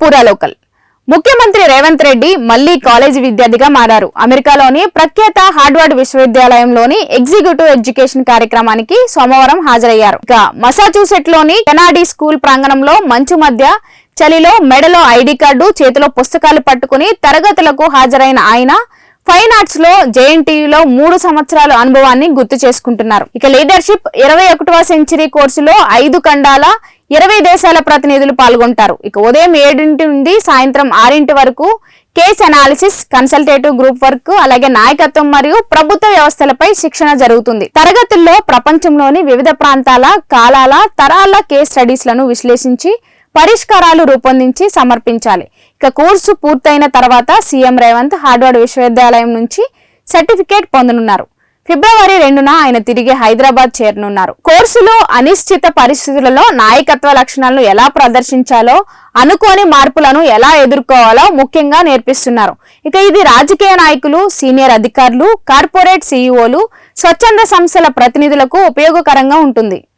పూరా లోకల్. ముఖ్యమంత్రి రేవంత్ రెడ్డి మళ్ళీ కాలేజీ విద్యార్థిగా మారారు. అమెరికాలోని ప్రఖ్యాత హార్డ్వర్డ్ విశ్వవిద్యాలయంలోని ఎగ్జిక్యూటివ్ ఎడ్యుకేషన్ కార్యక్రమానికి సోమవారం హాజరయ్యారు. ఇక మసాచ్యూసెట్లోని కెనాడీ స్కూల్ ప్రాంగణంలో మంచు మధ్య చలిలో మెడలో ఐడి కార్డు చేతిలో పుస్తకాలు పట్టుకుని తరగతులకు హాజరైన ఆయన ఫైన్ ఆర్ట్స్లో జేఎన్టీయులో మూడు సంవత్సరాల అనుభవాన్ని గుర్తు చేసుకుంటున్నారు. ఇక లీడర్షిప్ ఇరవై ఒకటవ సెంచరీ కోర్సులో ఐదు ఖండాల ఇరవై దేశాల ప్రతినిధులు పాల్గొంటారు. ఇక ఉదయం ఏడింటి నుండి సాయంత్రం ఆరింటి వరకు case analysis consultative group work అలాగే నాయకత్వం మరియు ప్రభుత్వ వ్యవస్థలపై శిక్షణ జరుగుతుంది. తరగతుల్లో ప్రపంచంలోని వివిధ ప్రాంతాల కాలాల తరాల కేస్ స్టడీస్లను విశ్లేషించి పరిష్కారాలు రూపొందించి సమర్పించాలి. ఇక కోర్సు పూర్తయిన తర్వాత సీఎం రేవంత్ హార్వర్డ్ విశ్వవిద్యాలయం నుంచి సర్టిఫికేట్ పొందనున్నారు. ఫిబ్రవరి రెండున ఆయన తిరిగి హైదరాబాద్ చేరనున్నారు. కోర్సులో అనిశ్చిత పరిస్థితులలో నాయకత్వ లక్షణాలను ఎలా ప్రదర్శించాలో అనుకోని మార్పులను ఎలా ఎదుర్కోవాలో ముఖ్యంగా నేర్పిస్తున్నారు. ఇక ఇది రాజకీయ నాయకులు సీనియర్ అధికారులు కార్పొరేట్ సీఈఓలు స్వచ్ఛంద సంస్థల ప్రతినిధులకు ఉపయోగకరంగా ఉంటుంది.